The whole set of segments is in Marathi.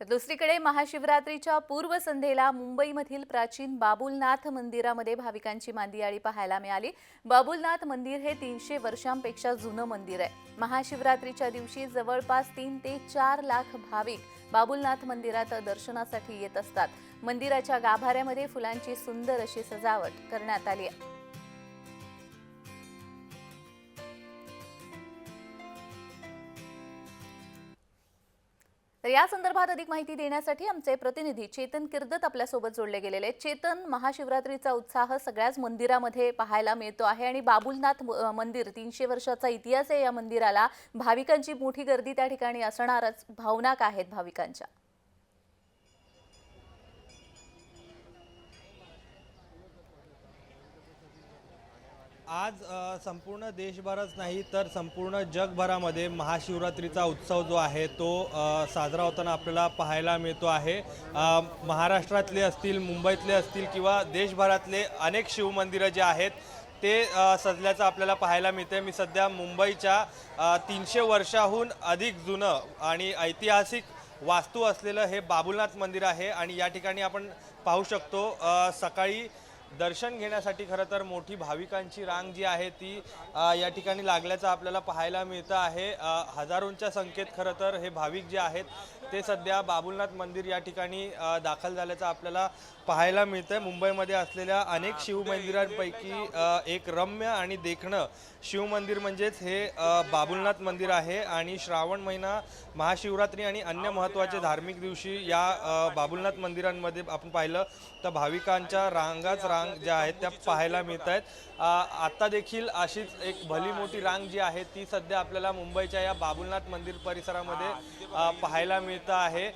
तर दुसरीकडे महाशिवरात्रीच्या पूर्वसंध्येला मुंबईमधील प्राचीन बाबुलनाथ मंदिरामध्ये भाविकांची मांदियाळी पाहायला मिळाली. बाबुलनाथ मंदिर हे तीनशे वर्षांपेक्षा जुनं मंदिर आहे. महाशिवरात्रीच्या दिवशी जवळपास तीन ते चार लाख भाविक बाबुलनाथ मंदिरात दर्शनासाठी येत असतात. मंदिराच्या गाभाऱ्यामध्ये फुलांची सुंदर अशी सजावट करण्यात आली आहे. तर या संदर्भात अधिक माहिती देण्यासाठी आमचे प्रतिनिधी चेतन किर्दत आपल्यासोबत जोडले गेलेले आहेत. चेतन महाशिवरात्रीचा उत्साह सगळ्याच मंदिरामध्ये पाहायला मिळतो आहे आणि बाबुलनाथ मंदिर तीनशे वर्षाचा इतिहास आहे या मंदिराला भाविकांची मोठी गर्दी त्या ठिकाणी असणारच भावना काय आहेत भाविकांच्या आज संपूर्ण देशभरच नाही तर संपूर्ण जगभरामध्ये महाशिवरात्रीचा उत्सव जो आहे तो साजरा होताना आपल्याला पाहायला मिळतो आहे. महाराष्ट्रातले असतील मुंबईतले असतील किंवा देशभरातले अनेक शिवमंदिरं जे आहेत ते सजल्याचं आपल्याला पाहायला मिळते मी सध्या मुंबईच्या तीनशे वर्षाहून अधिक जुनं आणि ऐतिहासिक वास्तू असलेलं हे बाबुलनाथ मंदिर आहे आणि या ठिकाणी आपण पाहू शकतो सकाळी दर्शन घेण्यासाठी खरं तर मोठी भाविकांची रांग जी आहे ती या ठिकाणी लागल्याचं आपल्याला पाहायला मिळतं आहे. हजारोंच्या संख्येत खरं तर हे भाविक जे आहेत ते सध्या बाबुलनाथ मंदिर या ठिकाणी दाखल झाल्याचं आपल्याला पाहायला मिळतं मुंबईमध्ये असलेल्या अनेक शिवमंदिरांपैकी एक रम्य आणि देखणं शिवमंदिर म्हणजेच हे बाबुलनाथ मंदिर आहे आणि श्रावण महिना महाशिवरात्री आणि अन्य महत्त्वाचे धार्मिक दिवशी या बाबुलनाथ मंदिरांमध्ये आपण पाहिलं तर भाविकांच्या रांगाच रांग ज्या आहेत त्या पाहायला मिळत आहेत अ, आता देखील अशीच एक भली मोठी रांग जी आहे ती सध्या आपल्याला मुंबईच्या या बाबुलनाथ मंदिर परिसरामध्ये पाहायला मिळतं. आहे.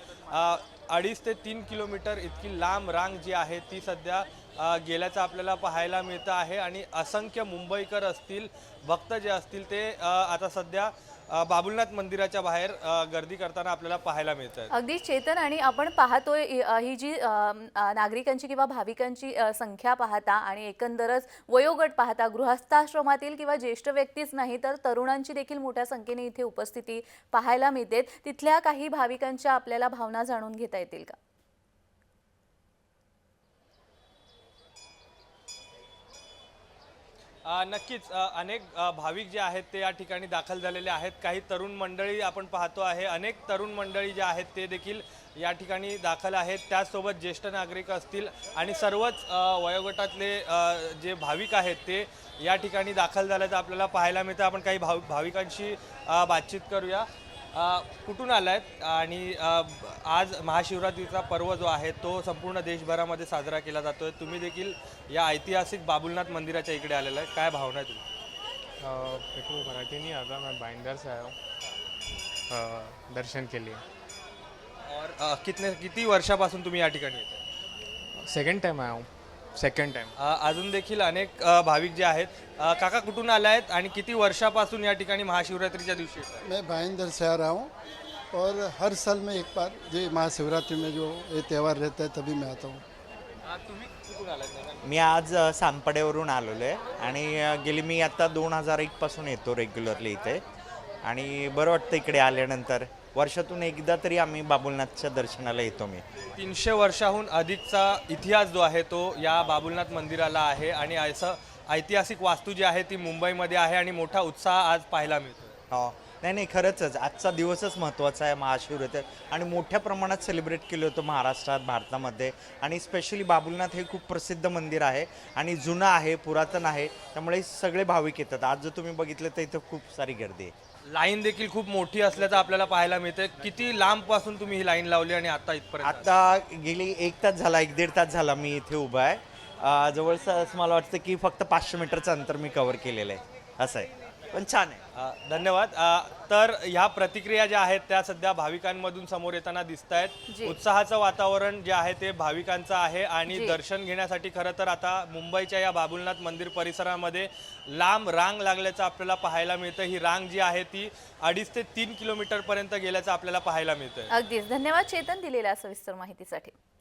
अडीच ते तीन किलोमीटर इतकी लांब रांग जी आहे ती सध्या गेल्याचं आपल्याला पाहायला मिळतं आहे. आणि असंख्य मुंबईकर असतील भक्त जे असतील ते आता सध्या बाबुलनाथ मंदिराच्या बाहेर गर्दी करताना आपल्याला पाहायला मिळत आहे अगदी चेतन आणि आपण पाहतोय ही जी नागरिकांची किंवा भाविकांची संख्या पाहता आणि एकंदरच वयोगट पाहता गृहस्थाश्रमातील किंवा ज्येष्ठ व्यक्तीच नाही तर तरुणांची देखील मोठ्या संख्येने इथे उपस्थिती पाहायला मिळते. तिथल्या काही भाविकांच्या आपल्याला भावना जाणून घेता येतील का? नक्कीच अनेक भाविक जे आहेत ते या ठिकाणी दाखल झालेले आहेत. काही तरुण मंडळी आपण पाहतो आहे. अनेक तरुण मंडळी जे आहेत ते देखील या ठिकाणी दाखल आहेत. त्याचसोबत ज्येष्ठ नागरिक असतील आणि सर्वच वयोगटातले जे भाविक आहेत ते या ठिकाणी दाखल झाल्याचं आपल्याला पाहायला मिळतं. आपण काही भाव भाविकांशी बातचीत करूया. कुठून आलायत? आणि अ, आज महाशिवरात्रीचा पर्व जो आहे तो संपूर्ण देशभरामध्ये साजरा केला जातोय. तुम्ही देखील या ऐतिहासिक बाबुलनाथ मंदिराच्या इकडे आलेला आहे. काय भावना आहे मेरे को मराठी नहीं आता मैं बाइंडर से आया हूँ अ, दर्शन के लिए और अ, कितने किती वर्षापासून तुम्ही या ठिकाणी येताय? सेकंड टाइम आया हूँ. सेकंड टाइम अ, अजून देखील अनेक अ, भाविक जे आहेत अ, काका कुठून आले आहेत आणि किती वर्षापासून या ठिकाणी महाशिवरात्रीच्या दिवशी येत मैं भाईंदर से आ रहा हूँ और हर साल में एक बार ये महाशिवरात्रि में जो ये त्यौहार रहता है तभी मैं आता हूँ। तुम्ही कुठून आलात मी आज अ, सांगपड्यावरून आलेलो आहे आणि अ, गेली मी आता दोन हजार एकपासून येतो रेग्युलरली इथे. आणि बरं वाटतं इकडे आल्यानंतर. वर्षातून एकदा तरी आम्ही बाबुलनाथच्या दर्शनाला येतो मी. तीनशे वर्षाहून अधिकचा इतिहास जो आहे तो या बाबुलनाथ मंदिराला आहे आणि असं ऐतिहासिक वास्तू जी आहे ती मुंबईमध्ये आहे आणि मोठा उत्साह आज पाहायला मिळतो हो. नाही नाही खरंच आजचा दिवसच महत्त्वाचा आहे महाशिवरात्री. आणि मोठ्या प्रमाणात सेलिब्रेट केलं होतं महाराष्ट्रात भारतामध्ये. आणि स्पेशली बाबुलनाथ हे खूप प्रसिद्ध मंदिर आहे. आणि जुनं आहे पुरातन आहे. त्यामुळे सगळे भाविक येतात. आज जर तुम्ही बघितलं तर इथं खूप सारी गर्दी आहे. लाईन देखील खूप मोठी असल्याचं आपल्याला पाहायला मिळतं किती लांबपासून तुम्ही ही लाईन लावली आणि आता इथपर्यंत आता गेली एक तास झाला एक दीड तास झाला मी इथे उभा आहे. जवळचं मला वाटतं की फक्त पाचशे मीटरचं अंतर मी कव्हर केलेलं आहे. असं आहे. पण छान आहे. अ, धन्यवाद. अ, तर ह्या प्रतिक्रिया ज्या आहेत त्या सध्या भाविकांमधून समोर येताना दिसत आहेत जी. उत्साहाचं वातावरण जे आहे ते भाविकांचं आहे आणि जी. दर्शन घेण्यासाठी खरं तर आता मुंबईच्या या बाबुलनाथ मंदिर परिसरामध्ये लांब रांग लागल्याचं आपल्याला पाहायला मिळतं. ही रांग जी आहे ती अडीच ते तीन किलोमीटर पर्यंत गेल्याचं आपल्याला पाहायला मिळतं अगदीच. धन्यवाद चेतन दिलेल्या सविस्तर माहितीसाठी.